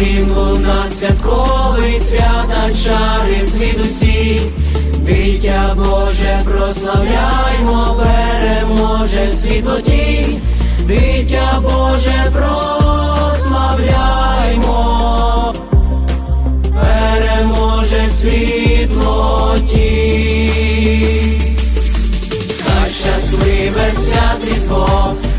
дзвін луна святковий, свята чари звідусі, дитя Боже, прославляймо, переможе світло тінь, дитя Боже, прославляймо, переможе світло тінь. Хай щасливе святріство, де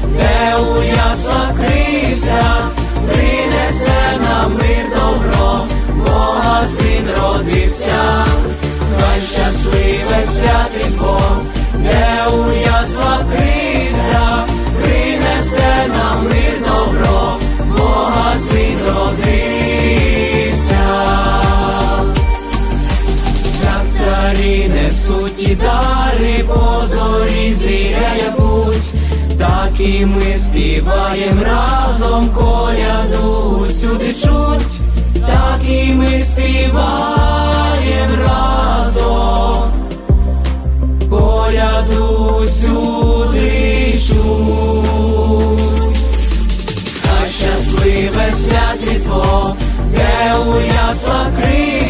несуть і дари по зорі звіряє путь, так і ми співаєм разом коляду усюди чуть, так і ми співаєм разом, коляду усюди чуть. Хай щасливе святліство, де у ясла Христа,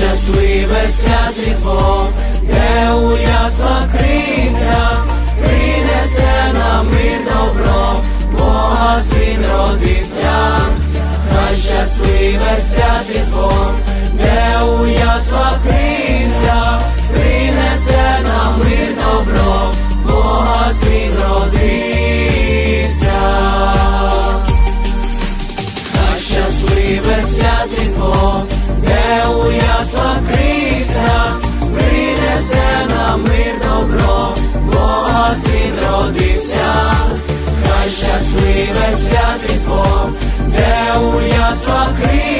Щасливе святліство, де у ясла Христа, ясла Христа, принесе нам мир добро, Бога син родився, хай щасливе святліство, де у ясла Христа.